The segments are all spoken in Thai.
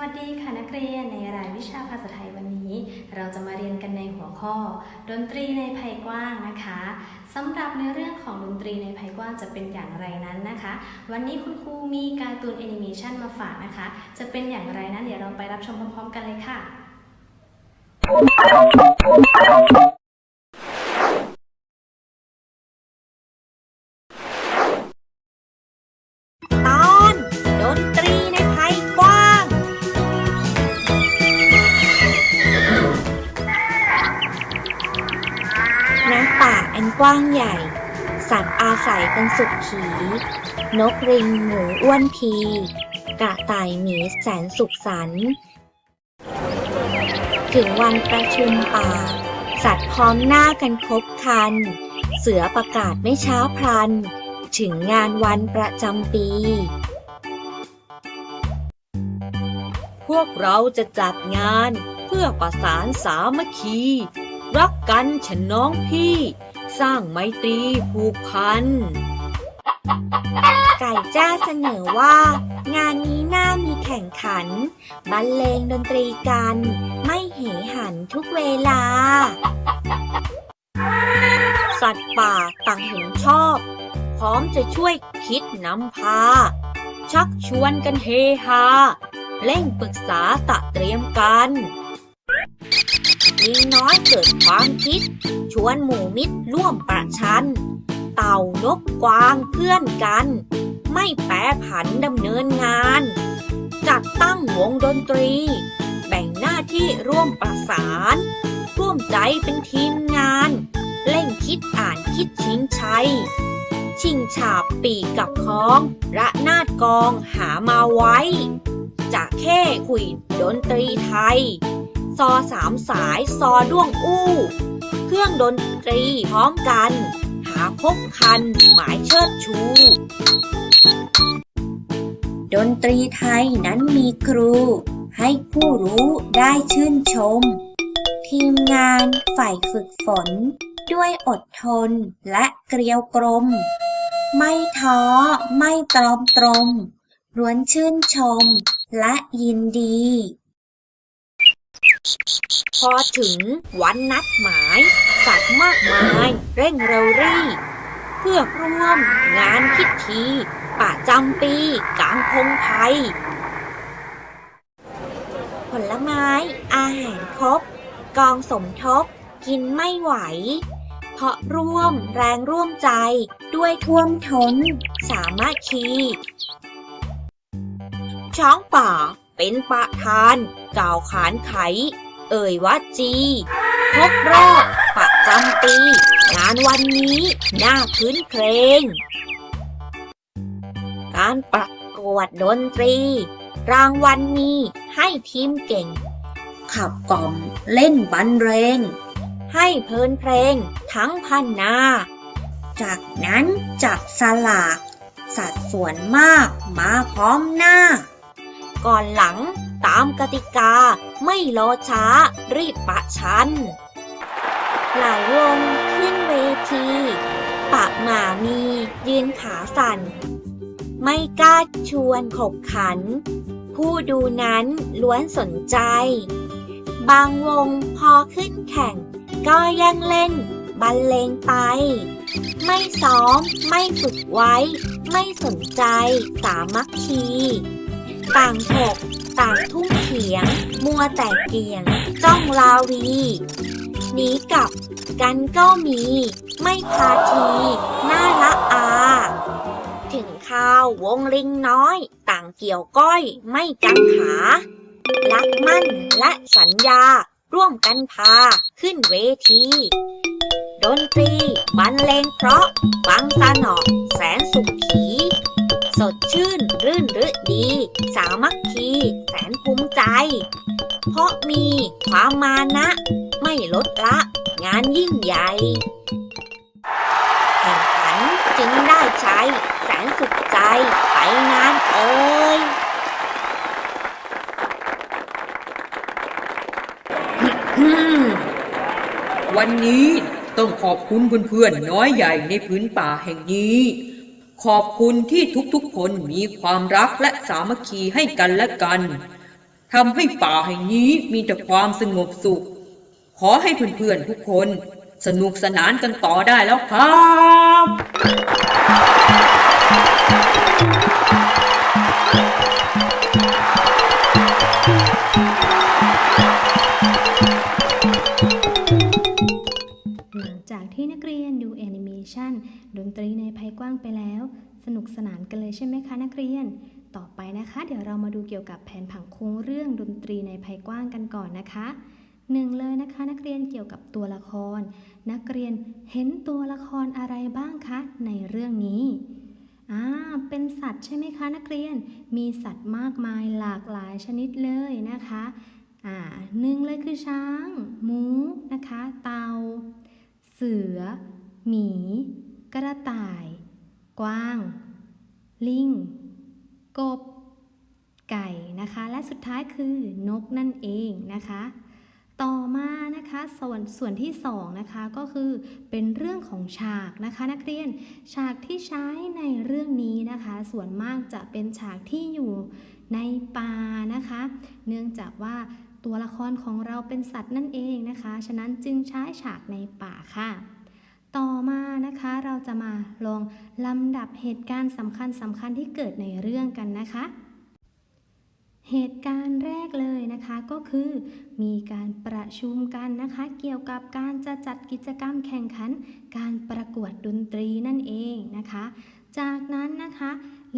วัสดีค่ะนักเรียนในรายวิชาภาษาไทยวันนี้ เราจะมาเรียนกันในหัวข้อ ดนตรีในภัยกว้างนะคะสำหรับในเรื่องของดนตรีในภัยกว้างจะเป็นอย่างไรนั้นนะคะ วันนี้คุณครูมีการ์ตูนแอนิเมชันมาฝากนะคะ จะเป็นอย่างไรนั้นเดี๋ยวเราไปรับชมพร้อมๆกันเลยค่ะ กว้างใหญ่ สัตว์อาศัยกันสุดขี นกริงหมูอ้วนพี กระต่ายหมีแสนสุขสัน ถึงวันประชุมป่า สัตว์พร้อมหน้ากันครบคัน เสือประกาศไม่ช้าพลัน ถึงงานวันประจำปีพวกเราจะจัดงานเพื่อประสานสามัคคี รักกันฉันน้องพี่ สร้างไมตรีผูกพัน ไก่จ้าเสนอว่า งานนี้น่ามีแข่งขัน บรรเลงดนตรีกัน ไม่เหหันทุกเวลา สัตว์ป่าต่างเห็นชอบ พร้อมจะช่วยคิดนำพา ชักชวนกันเฮฮาเร่งปรึกษาตะเตรียมกัน ลิงน้อยเกิดความคิด ชวนหมู่มิตรร่วมประชัน เต่านกกวางเพื่อนกัน ไม่แปรผันดำเนินงาน จัดตั้งวงดนตรี แบ่งหน้าที่ร่วมประสาน ร่วมใจเป็นทีมงานเร่งคิดอ่านคิดชิงชัย ชิงฉาบปีกกับค้อง ระนาดกองหามาไว้จะแค่คุยดนตรีไทย ซอสามสาย ซอด้วงอู้ เครื่องดนตรีพร้อมกัน หาพบคัน หมายเชิดชู ดนตรีไทยนั้นมีครู ให้ผู้รู้ได้ชื่นชม ทีมงานฝ่ายฝึกฝน ด้วยอดทนและเกลียวกรมไม่ท้อไม่ตรอมตรมล้วนชื่นชมและยินดี พอถึงวันนัดหมายสัตว์มากมายเร่งเร็วรี่ เพื่อร่วมงานพิธีประจำปีกลางพงไทยผลไม้ อาหารครบ กองสมทบ กินไม่ไหว เพราะร่วมแรงร่วมใจด้วยท่วมท้นสามัคคีช้างป่า เป็นประธาน กล่าวขานไข เอ่ยว่าจีครบรอบประจำปี งานวันนี้น่าคืนเพลง การประกวดดนตรี รางวัลมีให้ทีมเก่ง ขับกล่อมเล่นบรรเลงให้เพลินเพลงทั้งพันนา จากนั้นจับสลาก สัดส่วนมากมาพร้อมหน้า ก่อนหลัง ตามกติกา ไม่รอช้า รีบปะชัน หลายวงขึ้นเวที ปะหมามียืนขาสั่น ไม่กล้าชวนขบขัน ผู้ดูนั้นล้วนสนใจ บางวงพอขึ้นแข่ง ก็ยังเล่นบรรเลงไป ไม่ซ้อม ไม่ฝึกไว้ ไม่สนใจ สามัคคี ต่างถกต่างทุ่มเถียง มัวแต่เกียง จ้องลาวีหนีกลับกันก็มี ไม่พาที น่าละอา ถึงข้าววงลิงน้อย ต่างเกี่ยวก้อย ไม่กังขา รักมั่นและสัญญา ร่วมกันพาขึ้นเวทีดนตรีบรรเลงเพราะฟังสนอแสนสุขี ดชื่น รื่นรึดี สามัคคี แสนภูมิใจ เพราะมีความมานะ ไม่ลดละ งานยิ่งใหญ่แข่งขันจึงได้ใช้ แสนสุขใจไปงานเอ่ยวันนี้ต้องขอบคุณเพื่อนๆน้อยใหญ่ในพื้นป่าแห่งนี้ ขอบคุณที่ทุกๆคนมีความรักและสามัคคีให้กันและกันทำให้ป่าแห่งนี้มีแต่ความสงบสุข ขอให้เพื่อนๆทุกคน สนุกสนานกันต่อได้แล้วครับ กว้างไปแล้ว สนุกสนานกันเลยใช่ไหมคะนักเรียน ต่อไปนะคะ เดี๋ยวเรามาดูเกี่ยวกับแผนผังโครงเรื่องดนตรีในภัยกว้างกันก่อนนะคะหนึ่งเลยนะคะ นักเรียนเกี่ยวกับตัวละคร นักเรียนเห็นตัวละครอะไรบ้างคะ ในเรื่องนี้อ่าเป็นสัตว์ใช่ไหมคะ นักเรียนมีสัตว์มากมายหลากหลายชนิดเลยนะคะอ่าหนึ่งเลยคือช้าง หมูนะคะ เต่าเสือ หมี กระต่าย กวาง ลิง กบ ไก่นะคะ และสุดท้ายคือนกนั่นเองนะคะ ต่อมานะคะส่วนส่วนที่สองนะคะก็คือเป็นเรื่องของฉากนะคะ นักเรียนฉากที่ใช้ในเรื่องนี้นะคะ ส่วนมากจะเป็นฉากที่อยู่ในป่านะคะ เนื่องจากว่าตัวละครของเราเป็นสัตว์นั่นเองนะคะ ฉะนั้นจึงใช้ฉากในป่าค่ะ ต่อมานะคะเราจะมาลองลำดับเหตุการณ์สำคัญสำคัญที่เกิดในเรื่องกันนะคะ เหตุการณ์แรกเลยนะคะก็คือ มีการประชุมกันนะคะ เกี่ยวกับการจะจัดกิจกรรมแข่งขัน การประกวดดนตรีนั่นเองนะคะ จากนั้นนะคะ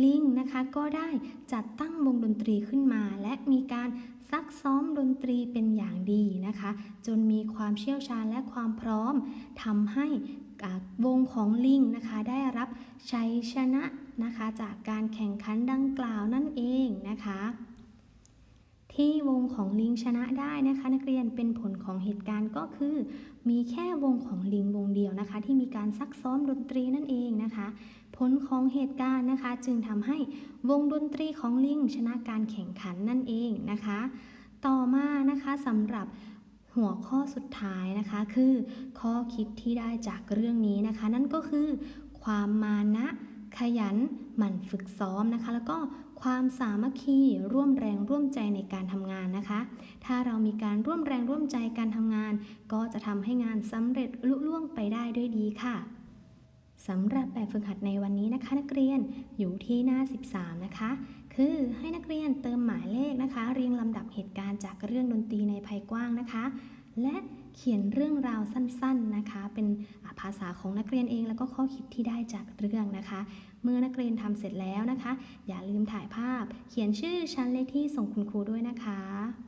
ลิงนะคะก็ได้จัดตั้งวงดนตรีขึ้นมา และมีการซักซ้อมดนตรีเป็นอย่างดีนะคะ จนมีความเชี่ยวชาญและความพร้อมทำให้ วงของลิงนะคะ ได้รับชัยชนะนะคะ จากการแข่งขันดังกล่าวนั่นเองนะคะที่วงของลิงชนะได้นะคะ นักเรียนเป็นผลของเหตุการณ์ก็คือ มีแค่วงของลิงวงเดียวนะคะ ที่มีการซักซ้อมดนตรีนั่นเองนะคะ ผลของเหตุการณ์นะคะ จึงทำให้วงดนตรีของลิงชนะการแข่งขันนั่นเองนะคะ ต่อมานะคะสำหรับ หัวข้อสุดท้ายนะคะคือข้อคิดที่ได้จากเรื่องนี้นะคะ นั่นก็คือ ความมานะ ขยันหมั่นฝึกซ้อมนะคะ แล้วก็ความสามัคคีร่วมแรงร่วมใจในการทำงานนะคะ ถ้าเรามีการร่วมแรงร่วมใจการทำงาน ก็จะทำให้งานสำเร็จลุล่วงไปได้ด้วยดีค่ะสำหรับแบบฝึกหัดในวันนี้นะคะ นักเรียนอยู่ที่หน้า 13 นะคะ คือให้นักเรียนเติมหมายเลขนะคะ เรียงลำดับเหตุการณ์จากเรื่องดนตรีในภัยกว้างนะคะ และเขียนเรื่องราวสั้นๆนะคะ เป็นภาษาของนักเรียนเองแล้วก็ข้อคิดที่ได้จากเรื่องนะคะ เมื่อนักเรียนทำเสร็จแล้วนะคะ อย่าลืมถ่ายภาพ เขียนชื่อชั้นเลขที่ส่งคุณครูด้วยนะคะ